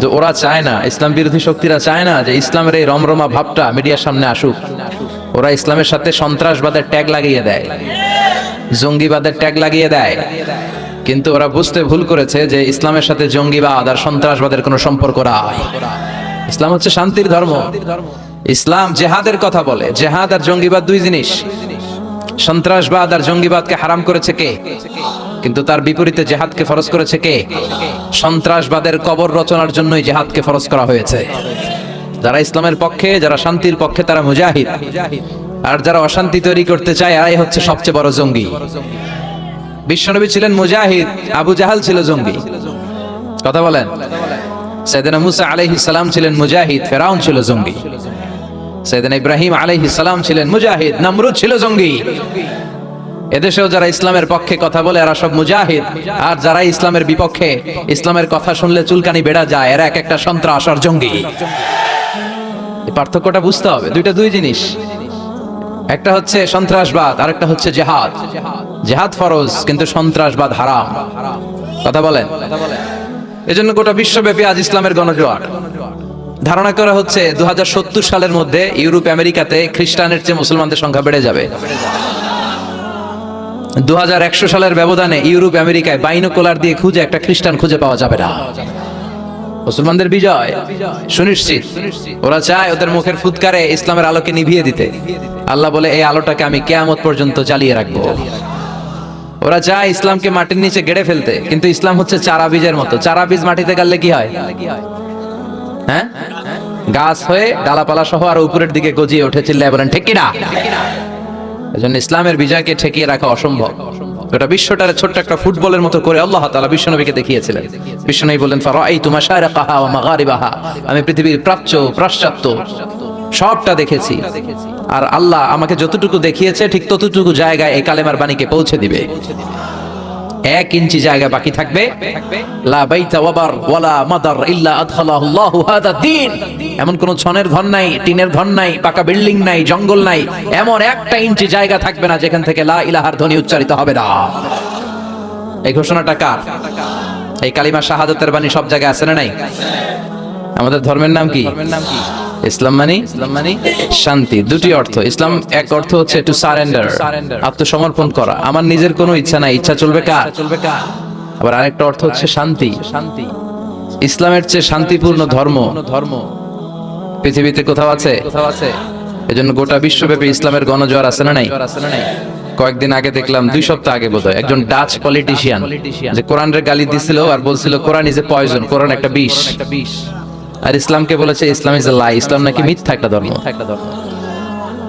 যে ওরা চায় না, ইসলাম বিরোধী শক্তিরা চায় না যে ইসলামের এই রমরমা ভাবটা মিডিয়ার সামনে আসুক। ওরা ইসলামের সাথে সন্ত্রাসবাদের ট্যাগ লাগিয়ে দেয়। জঙ্গিবাদের ট্যাগ লাগিয়ে দেয়। কিন্তু ওরা বুঝতে ভুল করেছে যে ইসলামের সাথে জঙ্গিবাদ আর সন্ত্রাসবাদের কোনো সম্পর্ক নাই। ইসলাম হচ্ছে শান্তির ধর্ম। ইসলাম জেহাদের কথা বলে। জেহাদ আর জঙ্গিবাদ দুই জিনিস। সন্ত্রাসবাদ আর জঙ্গিবাদকে হারাম করেছে কে? কিন্তু তার বিপরীতে জেহাদকে ফরজ করেছে কে? সন্ত্রাসবাদের কবর রচনার জন্যই জেহাদকে ফরজ করা হয়েছে। যারা ইসলামের পক্ষে, যারা শান্তির পক্ষে, তারা মুজাহিদ। আর যারা অশান্তি তৈরি করতে চায়, এরাই হচ্ছে সবচেয়ে বড় জঙ্গি। বিশ্বনবী ছিলেন মুজাহিদ, আবু জাহাল ছিল জঙ্গি। কথা বলেন? সৈয়দনা মুসা আলাইহিস ছিলেন মুজাহিদ, ফেরাউন ছিল জঙ্গি। সৈয়দনা ইব্রাহিম আলাইহিস সালাম ছিলেন মুজাহিদ, নমরুদ ছিল জঙ্গি। এদেশেও যারা ইসলামের পক্ষে কথা বলে, এরা সব মুজাহিদ। আর যারা ইসলামের বিপক্ষে, ইসলামের কথা শুনলে চুলকানি বেড়া যায়, এরা এক একটা সন্ত্রাস আর জঙ্গি। এই পার্থক্যটা বুঝতে হবে, দুইটা দুই জিনিস। একটা হচ্ছে সন্ত্রাসবাদ আর একটা হচ্ছে জেহাদ। জেহাদ ফরজ, কিন্তু সন্ত্রাসবাদ হারাম। কথা বলেন? এজন্য গোটা বিশ্বব্যাপী আজ ইসলামের গণজোয়ার। ধারণা করা হচ্ছে দু হাজার সত্তর সালের মধ্যে ইউরোপ, আমেরিকাতে খ্রিস্টানের চেয়ে মুসলমানদের সংখ্যা বেড়ে যাবে। দু সালের ব্যবধানে ইউরোপ, আমেরিকায় বাইনোকুলার দিয়ে খুঁজে একটা খ্রিস্টান খুঁজে পাওয়া যাবে না। মুসলমানদের বিজয় সুনিশ্চিত। ওরা চায় ওদের মুখের ফুৎকারে ইসলামের আলোকে নিভিয়ে দিতে। আল্লাহ বলে, এই আলোটাকে আমি কেয়ামত পর্যন্ত চালিয়ে রাখব। ওরা চায় ইসলামকে মাটির নিচে গেড়ে ফেলতে, কিন্তু ইসলাম হচ্ছে চারা বীজের মতো। চারা বীজ মাটিতে গাললে কি হয়? হ্যাঁ? গাছ হয়ে ডালাপালা সহ আর উপরের দিকে গজিয়ে উঠে চিল্লায় বলেন, ঠিক কিনা? এজন্য ইসলামের বিজয়কে ঠেকিয়ে রাখা অসম্ভব। গোটা বিশ্বটারে ছোট্ট একটা ফুটবলের মতো করে আল্লাহ তাআলা বিশ্বনবীকে দেখিয়েছিলেন। বিশ্বনবী বলেন ফারাআইতু মাশারিকাহা ওয়া মাগারিবাহা? আমি পৃথিবীর প্রাচ্য, পাশ্চাত্য সবটা দেখেছি। আর আল্লাহ আমাকে যতটুকু দেখিয়েছে, ঠিক ততটুকু জায়গায় এই কালেমার বাণীকে পৌঁছে দিবে। এক ইঞ্চি জায়গা বাকি থাকবে। এমন কোন ছনের ঘর নাই, টিনের ঘর নাই, পাকা বিল্ডিং নাই, জঙ্গল নাই। এমন একটা ইঞ্চি জায়গা থাকবে না যেখান থেকে লা ইলাহার ধ্বনি উচ্চারিত হবে না। এই ঘোষণাটা কার? এই কালিমা শাহাদতের বাণী সব জায়গায় আছে না নাই? আমাদের ধর্মের নাম কি ধর্মের নাম কি? ইসলাম মানে? ইসলাম মানে শান্তি। দুটি অর্থ। ইসলাম এক অর্থ হচ্ছে টু সারেন্ডার আত্মসমর্পণ করা। আমার নিজের কোনো ইচ্ছা নাই। ইচ্ছা চলবে কার? চলবে কার? আবার আরেকটা অর্থ হচ্ছে শান্তি। শান্তি। ইসলামের চেয়ে শান্তিপূর্ণ ধর্ম। ধর্ম। পৃথিবীতে কোথাও আছে? কোথাও আছে? এজন্য গোটা বিশ্বব্যাপী ইসলামের গণজোয়ার আছে না নাই? কয়েকদিন আগে দেখলাম দুই সপ্তাহ আগে বোধহয় একজন ডাচ পলিটিশিয়ান যে কোরআনের গালি দিছিল আর বলছিল কোরআন ইজ এ পয়জন কোরআন একটা বিষ। আর ইসলামকে বলেছে, ইসলাম ইজ লাই ইসলাম নাকি মিথ্যা একটা ধর্ম?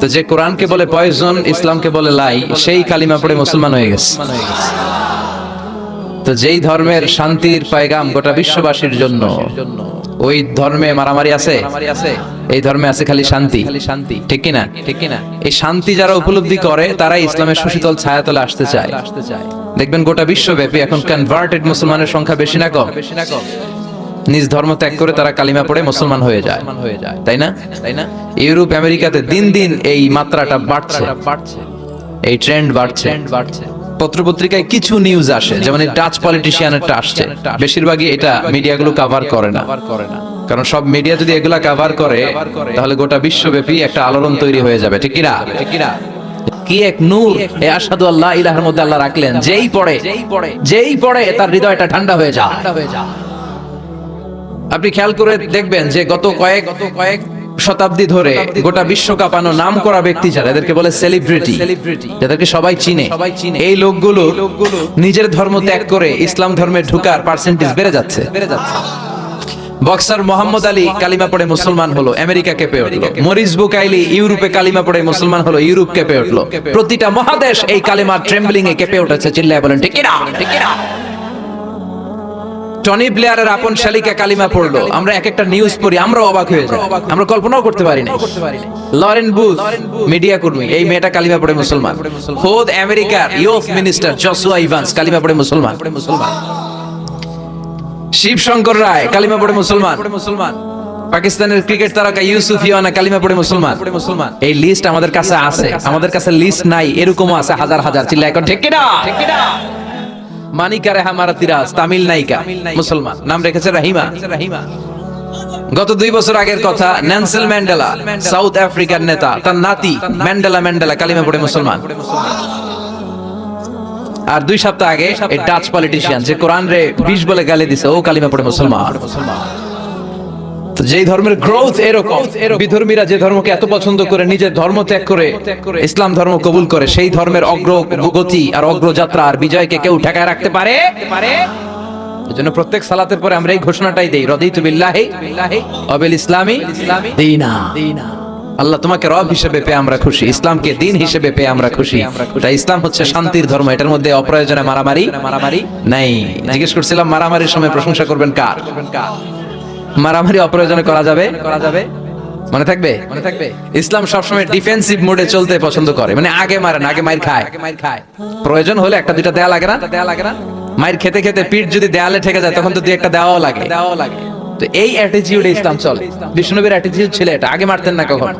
তো যে কোরআনকে বলে পয়জন ইসলামকে বলে লাই সেই কালিমা পড়ে মুসলমান হয়ে গেছে। তো যেই ধর্মের শান্তির পায়গাম গোটা বিশ্ববাসীর জন্য, ওই ধর্মে মারামারি আছে? এই ধর্মে আছে খালি শান্তি। শান্তি ঠিক কিনা? ঠিক কিনা এই শান্তি যারা উপলব্ধি করে, তারাই ইসলামের সুশীতল ছায়াতলে আসতে চায়। দেখবেন গোটা বিশ্বব্যাপী এখন কনভার্টেড মুসলমানের সংখ্যা বেশি না কম বেশি না কম। নিজ ধর্ম ত্যাগ করে তারা কালিমা পড়ে মুসলমান হয়ে যায়। তাই না? তাই না ইউরোপ, আমেরিকাতে দিন দিন এই মাত্রাটা বাড়ছে। এই ট্রেন্ড বাড়ছে। বাড়ছে পত্রপত্রিকায় কিছু নিউজ আসে, যেমন ডাচ পলিটিশিয়ানেরটা আসছে। বেশিরভাগই এটা মিডিয়াগুলো কভার করে না। করে না কারণ সব মিডিয়া যদি এগুলা কভার করে, তাহলে গোটা বিশ্বব্যাপী একটা আলোড়ন তৈরি হয়ে যাবে, ঠিক কিনা? ঠিক কিনা কি এক নূর, এ আসাদু আল্লাহ ইলাহার মধ্যে আল্লাহ রাখলেন, যেই পড়ে যেই পড়ে যেই পড়ে, তার হৃদয়টা ঠান্ডা হয়ে যায়। আপনি খেয়াল করে দেখবেন যে গত কয়েক গত কয়েক শতাব্দী ধরে গোটা বিশ্ব কাঁপানো নাম করা ব্যক্তি যারা এদেরকে বলে সেলিব্রিটি যাদেরকে সবাই চিনে। এই লোকগুলো নিজের ধর্ম ত্যাগ করে ইসলাম ধর্মে ঢুকার পার্সেন্টেজ বেড়ে যাচ্ছে। বেড়ে যাচ্ছে। বক্সার মোহাম্মদ আলী কালিমা পড়ে মুসলমান হলো আমেরিকা কেঁপে উঠল। মরিস বুকাইলি ইউরোপে কালিমা পড়ে মুসলমান হলো ইউরোপ কেঁপে উঠল। প্রতিটা মহাদেশ এই কালিমা ট্রেম্বলিং এ কেঁপে উঠেছে চিল্লায় বলেন ঠিক কিনা ঠিক কিনা টনি প্লেয়ারের আপন শালিকা কালিমা পড়ল। আমরা এক একটা নিউজ পড়ি আমরা অবাক হয়ে যাই। আমরা কল্পনাও করতে পারি না লরেন বুথ মিডিয়া কর্মী, এই মেয়েটা কালিমা পড়ে মুসলমান। খোদ আমেরিকার ইউথ মিনিস্টার জসুয়া ইভান্স কালিমা পড়ে মুসলমান। শিব শঙ্কর রায়, কালিমা পড়ে মুসলমান। মুসলমান পাকিস্তানের ক্রিকেট তারকা ইউসুফ ইয়ানা, কালিমা পড়ে মুসলমান। মুসলমান এই লিস্ট আমাদের কাছে আছে। আমাদের কাছে লিস্ট নাই, এরকমও আছে হাজার হাজার। চিল্লা এখন ঠিক কিনা ঠিক কিনা মানিকা রেহা মারাতিরাজ তামিল নায়িকা, মুসলমান। নাম রেখেছে রাহিমা। রাহিমা গত দুই বছর আগের কথা ন্যান্সেল ম্যান্ডেলা, সাউথ আফ্রিকার নেতা, তার নাতি ম্যান্ডেলা ম্যান্ডেলা, কালিমা পড়ে মুসলমান। আর দুই সপ্তাহ আগে ডাচ পলিটিশিয়ান যে কোরআন রে বিশ বলে গালি দিছে, ও কালিমা পড়ে মুসলমান। তো যেই ধর্মের গ্রোথ এরকম, বিধর্মীরা যে ধর্মকে এত পছন্দ করে, নিজের ধর্ম ত্যাগ করে, ইসলাম ধর্ম কবুল করে, সেই ধর্মের অগ্রগতি আর অগ্রযাত্রা আর বিজয়কে কেউ ঠেকায় রাখতে পারে? এজন্য প্রত্যেক সালাতের পরে আমরা এই ঘোষণাটাই দেই, রদিতু বিল্লাহি অবিল ইসলামি দীনা। আল্লাহ তোমাকে রব হিসেবে পেয়ে আমরা খুশি, ইসলামকে দিন হিসেবে পেয়ে আমরা খুশি। তাই ইসলাম হচ্ছে শান্তির ধর্ম, এটার মধ্যে অপ্রয়োজনে মারামারি মারামারি নাই। জিজ্ঞেস করছিলাম, মারামারির সময় প্রশংসা করবেন কার? মারামারি অপ্রয়োজনে করা যাবে? করা যাবে মনে থাকবে? মনে থাকবে। ইসলাম সবসময় ডিফেন্সিভ মোডে চলতে পছন্দ করে। মানে আগে মারে না আগে মাইর খায়। মাইর খায়। প্রয়োজন হলে একটা দুইটা দেয়া লাগে না? দেয়া লাগে না। মাইর খেতে খেতে পিঠ যদি দেয়ালে ঠেকে যায় তখন তো দুই একটা দেওয়াও লাগে। দেওয়াও লাগে। তো এই অ্যাটিটিউডে ইসলাম চলে। বিষ্ণুনবীর অ্যাটিটিউড ছিল এটা। আগে মারতেন না কখন?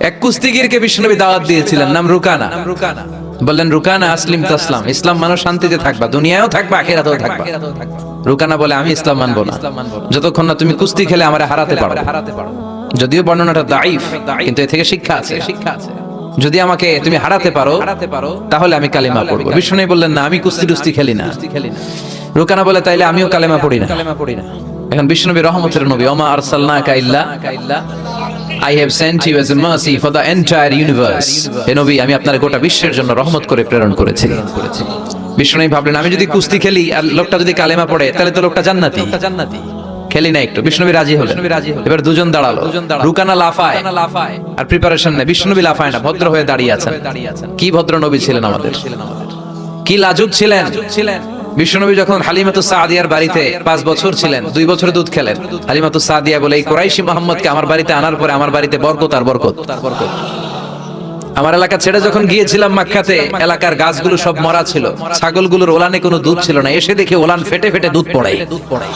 এক কুস্তিগিরকে বিষ্ণুনবী দাওয়াত দিয়েছিলেন নাম রুকানা। রুকানা। বললেন, রুকানা আসলিম তাসলাম। ইসলাম মানুষ শান্তিতে থাকবা, দুনিয়ায়ও থাকবা, আখিরাতেও থাকবা। রুকানা বলে, আমি ইসলাম মানবো না। যতক্ষণ না তুমি কুস্তি খেলে আমারে হারাতে পারো। যদিও বর্ণনাটা দাইফ কিন্তু এ থেকে শিক্ষা আছে। শিক্ষা আছে যদি আমাকে তুমি হারাতে পারো, তাহলে আমি কালিমা পড়ব। বিষ্ণু বললেন, না, আমি কুস্তি টুস্তি খেলি না। রুকানা বলে, তাইলে আমিও কালেমা পড়ি না। কালেমা পড়ি না এখন বিষ্ণুনবী রহমতের নবী, ওমা আরসালনাকা ইল্লা I have sent you as a mercy for the entire universe. হে নবী, আমি আপনার গোটা বিশ্বের জন্য রহমত করে প্রেরণ করেছি। বিষ্ণুনবী ভাবলেন, আমি যদি কুস্তি খেলি আর লোকটা যদি কালেমা পড়ে, তাহলে তো লোকটা জান্নাতি। জান্নাতি খেলি না একটু বিষ্ণুবী রাজি হলেন। এবার দুজন দাঁড়াল। রুকানা লাফায় আর প্রিপারেশন নেই বিষ্ণুবী লাফায় না, ভদ্র হয়ে দাঁড়িয়ে আছেন। কি ভদ্র নবী ছিলেন আমাদের। কি লাজুক ছিলেন ছিলেন। বিশ্বনবী যখন হালিমাতু সাদিয়ার বাড়িতে পাঁচ বছর ছিলেন, দুই বছর দুধ খেলেন, হালিমাতু সাদিয়া বলে, এই কোরাইশি মোহাম্মদকে আমার বাড়িতে আনার পরে আমার বাড়িতে বরকত আর বরকত। বরকত আমার এলাকা ছেড়ে যখন গিয়েছিলাম মাক্কাতে, এলাকার গাছগুলো সব মরা ছিল, ছাগলগুলোর ওলানে কোনো দুধ ছিল না। এসে দেখে ওলান ফেটে ফেটে দুধ পড়ে। দুধ পড়ে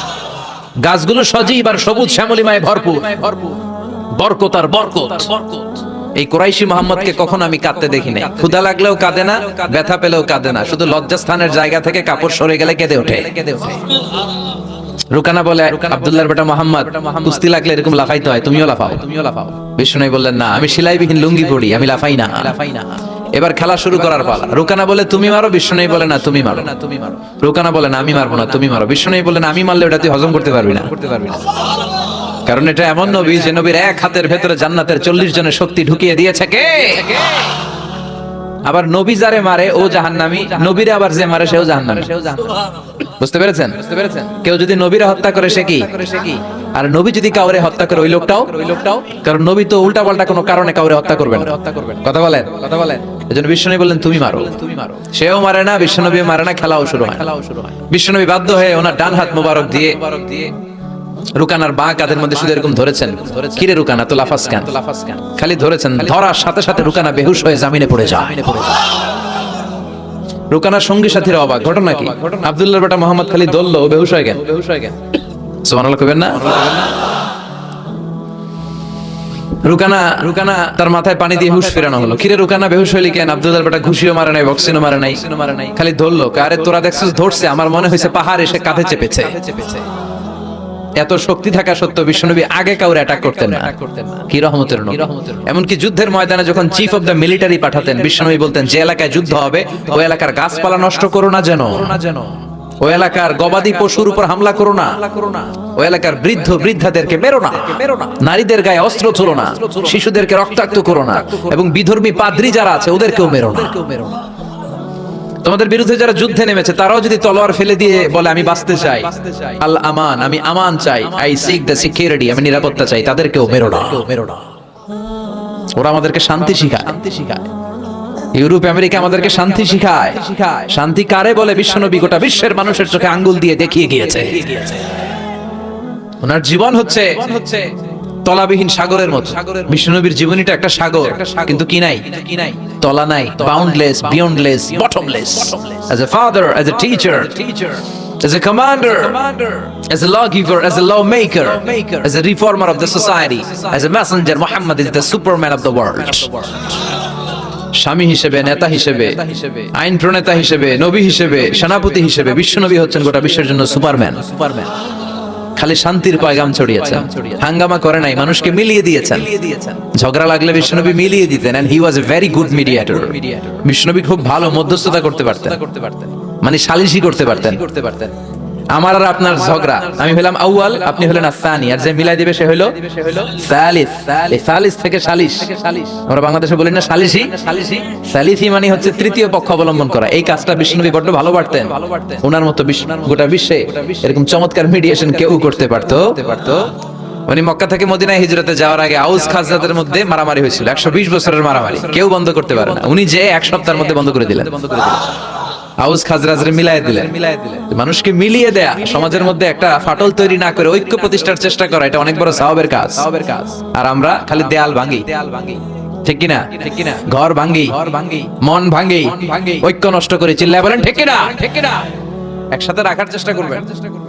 গাছগুলো সজীব আর সবুজ শ্যামলিমায় ভরপুর। ভরপুর বরকত আর বরকত বরকত। এই কোরাইশি মোহাম্মদকে কখনো আমি কাঁদতে দেখি নাই। ক্ষুধা লাগলেও কাঁদে না, ব্যথা পেলেও কাঁদে না। শুধু লজ্জাস্থানের জায়গা থেকে কাপড় সরে গেলে কেঁদে ওঠে। রুকানা বলে, আব্দুল্লাহর বেটা মোহাম্মদ, কুস্তি লাগলে এরকম লাফাইতে হয়, তুমিও লাফাও। তুমিও লাফাও বিষ্ণু বললেন, না, আমি সেলাইবিহীন লুঙ্গি পড়ি আমি লাফাই না। লাফাই না এবার খেলা শুরু করার পালা। রুকানা বলে, তুমি মারো? বিষ্ণু বলে, না, তুমি মারো। না তুমি মারো রুকানা বলে, না, আমি মারবো না, তুমি মারো। বিষ্ণু বলে না আমি মারলে ওটা তুই হজম করতে পারবি না করতে পারবি না। কারণ এটা এমন নবী যে নবীর এক হাতের ভেতরে জান্নাতের চল্লিশ জনের শক্তি ঢুকিয়ে দিয়েছে কে? আবার নবী যারে মারে, ও জাহান্নামি, নবীরে আবার যে মারে, সেও বুঝতে পেরেছেন বুঝতে পেরেছেন? কেউ যদি নবীরে হত্যা করে, সে কি? আর নবী যদি কাউরে হত্যা করে, ওই লোকটাও? ওই লোকটাও কারণ নবী তো উল্টা পাল্টা কোনো কারণে কাউরে হত্যা করবেন হত্যা করবেন কথা বলেন? কথা বলেন এজন্য বিশ্বনবী বললেন, তুমি মারো। তুমি মারো সেও মারে না, বিশ্বনবী মারে না, খেলাও শুরু হয়। খেলাও শুরু হয় বিশ্বনবী বাধ্য হয়ে ওনার ডান হাত মোবারক দিয়ে মোবারক দিয়ে রুকানার বা কাদের মধ্যে শুধু এরকম ধরেছেন? কিরে রুকানা তো লাফাস কেন খালি ধরেছেন, ধরার সাথে সাথে রুকানা বেহুশ হয়ে জামিনে পড়ে যায়। রুকানার সঙ্গী সাথীরা অবাক, ঘটনা কি? আব্দুল্লাহর বেটা মোহাম্মদ খালি দললো বেহুশ হয়ে গেল বেহুশ হয়ে গেল। সুবহানাল্লাহ কবেন না? রুকানা রুকানা তার মাথায় পানি দিয়ে হুশ ফেরানো হলো। কিরে রুকানা, বেহুশ হইলি কেন? আব্দুল্লাহর বেটা ঘুষিও মারে নাই, বক্সিনও মারে নাই। মারে নাই খালি ধরলো আরে তোরা দেখছিস, ধরছে, আমার মনে হয়েছে পাহাড় এসে কাঁধে চেপেছে চেপেছে। এত শক্তি থাকা সত্ত্বেও বিশ্বনবী আগে কাউরে অ্যাটাক করতেন না। কি রহমতের নবী। এমনকি যুদ্ধের ময়দানে যখন চিফ অফ দ্য মিলিটারি পাঠাতেন, বিশ্বনবী বলতেন, যে এলাকায় যুদ্ধ হবে ওই এলাকার গাছপালা নষ্ট করো না যেন। ওই এলাকার গবাদি পশুর উপর হামলা করো না। ওই এলাকার বৃদ্ধ বৃদ্ধাদেরকে মেরো না। নারীদের গায়ে অস্ত্র ছোড়ো না। শিশুদেরকে রক্তাক্ত করো না। এবং বিধর্মী পাদ্রি যারা আছে, ওদেরকেও মেরো না। তোমাদের বিরুদ্ধে যারা যুদ্ধে নেমেছে, তারাও যদি তলোয়ার ফেলে দিয়ে বলে, আমি বাঁচতে চাই। আল আমান, আমি আমান চাই। আই সিক দ্য সিকিউরিটি আমি নিরাপত্তা চাই। তাদেরকেও মেরো না। মেরো না ওরা আমাদেরকে শান্তি শিখায়। শান্তি শিখায় ইউরোপ, আমেরিকা আমাদেরকে শান্তি শিখায়। শিখায় শান্তি কারে বলে? বিশ্বনবী গোটা বিশ্বের মানুষের চোখে আঙ্গুল দিয়ে দেখিয়ে গিয়েছে। ওনার জীবন হচ্ছে হচ্ছে তলাবিহীন সাগরের মতো। বিষ্ণুনবীর জীবনীটা একটা সাগর কিন্তু কি নাই? তলা নাই boundless beyondless bottomless as a father as a teacher As a commander, as a lawgiver, as a lawmaker, as a reformer of the society, as a messenger, Muhammad is the superman of the world. স্বামী হিসেবে নেতা হিসেবে আইন প্রণেতা হিসেবে নবী হিসেবে সেনাপতি হিসেবে বিশ্বনবী হচ্ছেন গোটা বিশ্বের জন্য সুপারম্যান। সুপারম্যান। খালি শান্তির পয়গাম ছড়িয়েছেন। হাঙ্গামা করে নাই, মানুষকে মিলিয়ে দিয়েছেন। ঝগড়া লাগলে বিশ্বনবী মিলিয়ে দিতেন and he was a very good mediator বিশ্বনবী খুব ভালো মধ্যস্থতা করতে পারতেন। মানে সালিশি করতে পারতেন করতে পারতেন। আমার আর আপনার ঝগড়া। আমি হলাম আউয়াল আপনি হলেন আসানি। আর যে মিলাই দিবে সে হলো সালিস। এই সালিস থেকে সালিশ আমরা বাংলাদেশে বলি না সালিসি। সালিসি সালিসি মানে হচ্ছে তৃতীয় পক্ষ অবলম্বন করা। এই কাজটা বিষ্ণুনবী বড্ড ভালো পারতেন। ওনার মতো গোটা বিশ্বে এরকম চমৎকার মিডিয়েশন কেউ করতে পারতো। পারতো উনি মক্কা থেকে মদিনায় হিজরতে যাওয়ার আগে আউস খাজরাদের মধ্যে মারামারি হয়েছিল। একশো বিশ বছরের মারামারি। কেউ বন্ধ করতে পারে না। উনি যে এক সপ্তাহের মধ্যে বন্ধ করে দিলেন বন্ধ করে দিলেন। আউস খাজরাজরে মিলাই দিলেন মানুষকে মিলিয়ে দেয়া সমাজের মধ্যে একটা ফাটল তৈরি না করে ঐক্য প্রতিষ্ঠার চেষ্টা করা এটা অনেক বড় সাহাবের কাজ। সাহাবের কাজ। আর আমরা খালি দেয়াল ভাঙি। দেয়াল ভাঙি। ঠিক কিনা? ঠিক কিনা? ঘর ভাঙ্গি ঘর ভাঙ্গি মন ভাঙ্গি ঐক্য নষ্ট করে। চিল্লায় বলেন ঠিক কিনা? ঠিক কিনা? একসাথে রাখার চেষ্টা করবেন।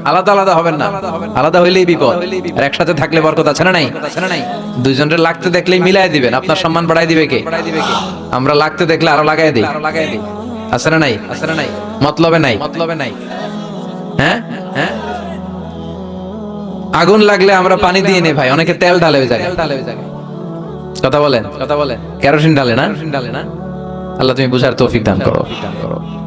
আলাদা আলাদা হবেন না। আলাদা হইলেই বিপদ। আর একসাথে থাকলে বরকত আছে না নাই? দুইজনের লাগতে দেখলেই মিলাই দিবেন। আপনার সম্মান বাড়াই দিবে কে? আমরা লাগতে দেখলে আরও লাগাই দিই। না নাই? নাই মতলবে নাই? মতলবে নাই হ্যাঁ? হ্যাঁ? আগুন লাগলে আমরা পানি দিয়ে নেই ভাই অনেকে তেল ঢালে ওই জায়গায়। কথা বলেন? কথা বলেন। কেরোসিন ঢালে না? ডালে না? আল্লাহ তুমি বুঝার তৌফিক দান করো। দান করো।